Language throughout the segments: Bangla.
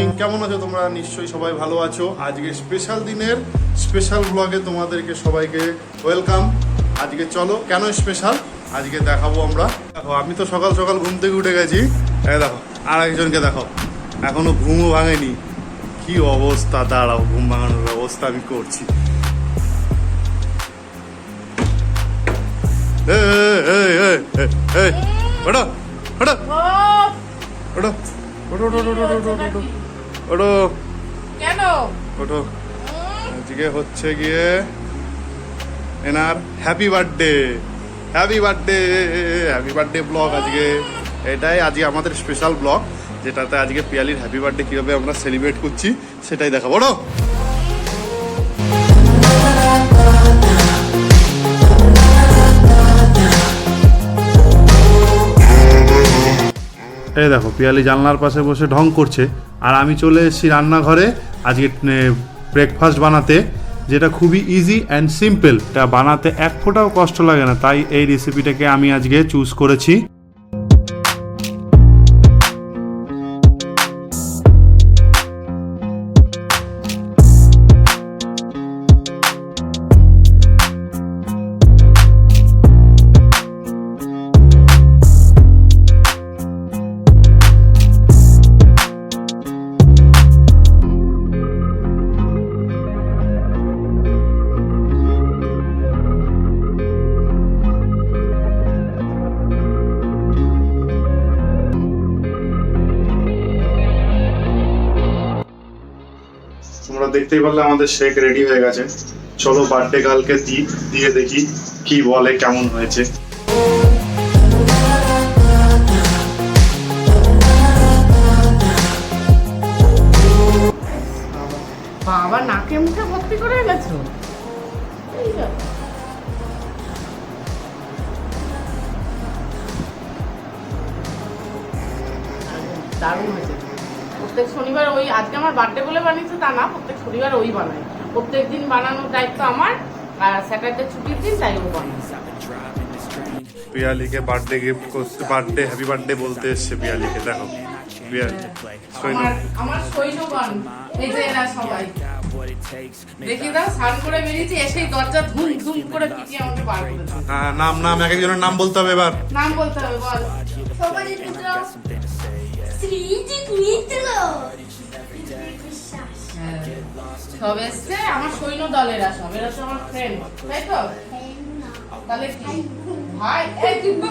মর্নিং কেমন আছো তোমরা? নিশ্চয়ই সবাই ভালো আছো। আজকে স্পেশাল দিনের স্পেশাল ব্লগে তোমাদেরকে সবাইকে ওয়েলকাম আজকে চলো কেন স্পেশাল আজকে দেখাবো আমরা। দেখো আমি তো সকাল সকাল ঘুম থেকে উঠে গেছি। দেখো আর একজনকে দেখো। এখনও ঘুমও ভাঙেনি। কি অবস্থা? দাঁড়াও ঘুম ভাঙানোর ব্যবস্থা আমি করছি। এই, এই, এই, এই, এই, ওঠো, ওঠো, ওঠো, ওঠো, ওঠো, কেন? ওঠো। আজকে হচ্ছে গিয়ে এনার happy birthday happy birthday happy birthday blog আজকে। এটাই আজকে আমাদের স্পেশাল ব্লগ যেটাতে আজকে পিয়ালির হ্যাপি বার্থডে কীভাবে আমরা সেলিব্রেট করছি সেটাই দেখাবো। ওঠো। এই দেখো পিয়ালি জানলার পাশে বসে ঢং করছে। আর আমি চলে এসেছি রান্নাঘরে আজকে ব্রেকফাস্ট বানাতে, যেটা খুবই ইজি অ্যান্ড সিম্পল এটা বানাতে এক ফোঁটাও কষ্ট লাগে না, তাই এই রেসিপিটাকে আমি আজকে চুজ করেছি। তোমরা দেখতেই পারলে আমাদের শেক রেডি হয়ে গেছে। চলো বার্থডে গার্লকে দিই দিয়ে দেখি কি বলে, কেমন হয়েছে। বাবা, নাকে মুখে করে যা। দারুণ হয়েছে। প্রত্যেক শনিবার ওই আজকে আমার বার্থডে বলে বানিয়েছে তা না প্রত্যেক শনিবার ওই বানায়। প্রত্যেক দিন বানানোর দায়িত্ব আমার আর স্যাটারডে ছুটির দিন তাই ও বানায়। পিয়ালিকে বার্থডে গিফট করতে বার্থডে হ্যাপি বার্থডে বলতে এসছে পিয়ালিকে দেখো। পিয়ালি আমার সৈন্যগণ এই যে এরা সবাই। দেখি দাও স্নান করে বেরিয়েছি এসেই দরজা ধুম ধুম করে পিটিয়ে আমাকে বার করে হ্যাঁ, নাম নাম এক একজনের নাম বলতে হবে এবার। নাম বলতে হবে বল। সবারই পুত্র সব এসছে আমার সৈন্য দলেরা সব এরা তো আমার ফ্রেন্ড তাই তো? তাহলে ভাই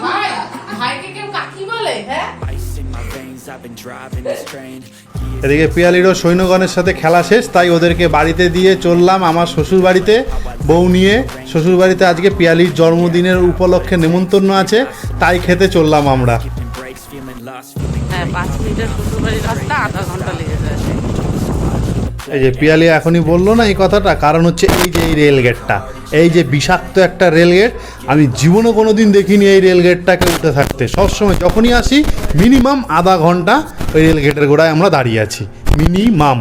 ভাই ভাইকে কেউ কাকি বলে হ্যাঁ. এদিকে পিয়ালিরও সৈন্যগণের সাথে খেলা শেষ তাই ওদেরকে বাড়িতে দিয়ে চললাম আমার শ্বশুর বাড়িতে। বউ নিয়ে শ্বশুর বাড়িতে আজকে পিয়ালির জন্মদিনের উপলক্ষে নেমন্তন্ন আছে তাই খেতে চললাম আমরা। হ্যাঁ পাঁচ মিনিটের শ্বশুরবাড়ির রাস্তা, আধা ঘণ্টা লেগে যায়। এই যে পিয়ালি এখনই বলল না এই কথাটা, কারণ হচ্ছে এই যে এই রেলগেটটা এই যে বিষাক্ত একটা রেলগেট আমি জীবনে কোনো দিন দেখিনি এই রেলগেটটাকে উঠে থাকতে। সবসময় যখনই আসি মিনিমাম আধা ঘণ্টা ওই রেলগেটের গোড়ায় আমরা দাঁড়িয়ে আছি। মিনিমাম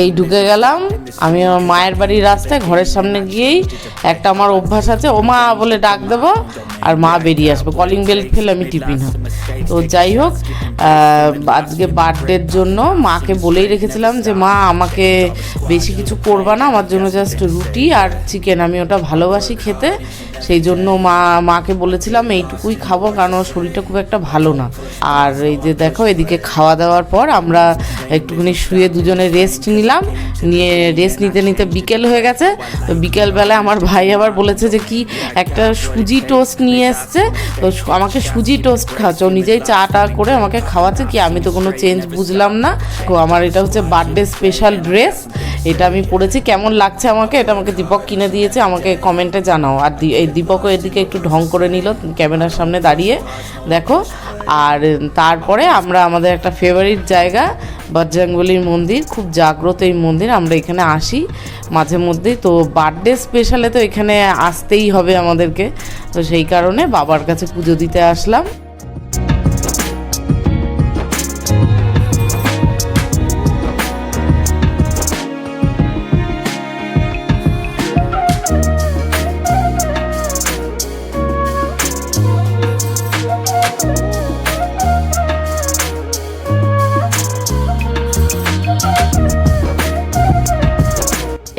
এই ঢুকে গেলাম। আমি আমার মায়ের বাড়ির রাস্তায়, ঘরের সামনে গিয়েই একটা আমার অভ্যাস আছে, ও মা বলে ডাক দেবো আর মা বেরিয়ে আসবে। কলিং বেল খেলে আমি টিপি না তো যাই হোক আজকে বার্থডের জন্য মাকে বলেই রেখেছিলাম যে, মা, আমাকে বেশি কিছু করবা না, আমার জন্য জাস্ট রুটি আর চিকেন আমি ওটা ভালোবাসি খেতে। সেই জন্য মা, মাকে বলেছিলাম, এইটুকুই খাব, কারণ ওর শরীরটা খুব একটা ভালো না। আর এই যে দেখো, এদিকে খাওয়া দাওয়ার পর আমরা একটুখানি শুয়ে দুজনে রেস্ট নিলাম। নিয়ে রেস্ট নিতে নিতে বিকেল হয়ে গেছে। তো বিকেলবেলায় আমার ভাই আবার বলেছে যে, কি একটা সুজি টোস্ট নিয়ে এসছে? তো আমাকে সুজি টোস্ট খাওয়াচ্ছে। ও নিজেই চা টা করে আমাকে খাওয়াচ্ছে। কি আমি তো কোনো চেঞ্জ বুঝলাম না। তো আমার এটা হচ্ছে বার্থডে স্পেশাল ড্রেস এটা আমি পরেছি। কেমন লাগছে আমাকে? এটা আমাকে দীপক কিনে দিয়েছে। আমাকে কমেন্টে জানাও। আর এই দীপকও এদিকে একটু ঢং করে নিল ক্যামেরার সামনে দাঁড়িয়ে। দেখো। আর তারপরে আমরা আমাদের একটা ফেভারিট জায়গা বজরংবলির মন্দির, খুব জাগ্রত এই মন্দির। আমরা এখানে আসি মাঝে মধ্যেই। তো বার্থডে স্পেশালে তো এখানে আসতেই হবে আমাদেরকে। তো সেই কারণে বাবার কাছে পুজো দিতে আসলাম।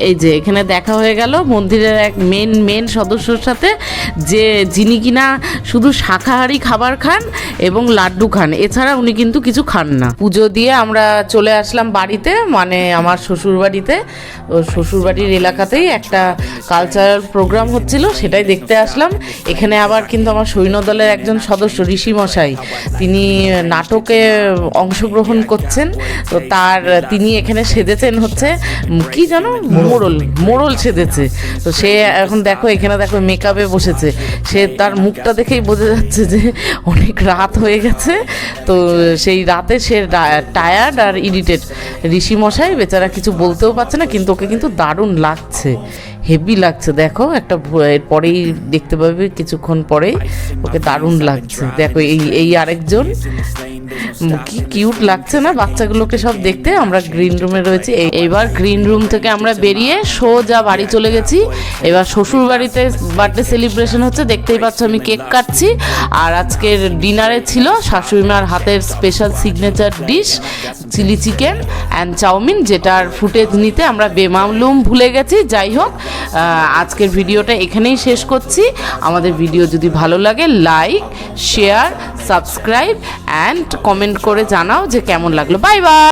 এই যে এখানে দেখা হয়ে গেল মন্দিরের এক মেন মেন সদস্যর সাথে, যে যিনি কিনা শুধু শাকাহারি খাবার খান এবং লাড্ডু খান। এছাড়া উনি কিন্তু কিছু খান না। পুজো দিয়ে আমরা চলে আসলাম বাড়িতে মানে আমার শ্বশুর বাড়িতে শ্বশুর বাড়ির এলাকাতেই একটা কালচারাল প্রোগ্রাম হচ্ছিল, সেটাই দেখতে আসলাম। এখানে আবার কিন্তু আমার সৈন্যদলের একজন সদস্য ঋষি মশাই তিনি নাটকে অংশগ্রহণ করছেন। তো তার, তিনি এখানে সেজেছেন হচ্ছে কি জানো? মোড়ল মোড়ল সেজেছে। তো সে এখন দেখো, এখানে দেখো মেকআপে বসেছে। সে তার মুখটা দেখেই বোঝা যাচ্ছে যে অনেক রাত হয়ে গেছে। তো সেই রাতে সে টায়ার্ড আর ইরিটেড ঋষি মশাই বেচারা কিছু বলতেও পারছে না, কিন্তু ওকে কিন্তু দারুণ লাগছে। হেভি লাগছে। দেখো, একটা পরেই দেখতে পাবে, কিছুক্ষণ পরেই ওকে দারুণ লাগছে। দেখো, এই এই আরেকজন কি কিউট লাগছে না? বাচ্চাগুলোকে সব দেখতে আমরা গ্রিন রুমে রয়েছি। এইবার গ্রিন রুম থেকে আমরা বেরিয়ে সোজা বাড়ি চলে গেছি। এবার শ্বশুর বাড়িতে বার্থডে সেলিব্রেশন হচ্ছে। দেখতেই পাচ্ছ আমি কেক কাটছি। আর আজকের ডিনারে ছিল শাশুড়ি মার হাতের special signature dish chilli chicken and chowmein যেটার ফুটেজ নিতে আমরা বেমালুম ভুলে গেছি। যাই হোক আজকের ভিডিওটা এখানেই শেষ করছি। আমাদের ভিডিও যদি ভালো লাগে like share subscribe and comment করে জানাও যে কেমন লাগল। Bye bye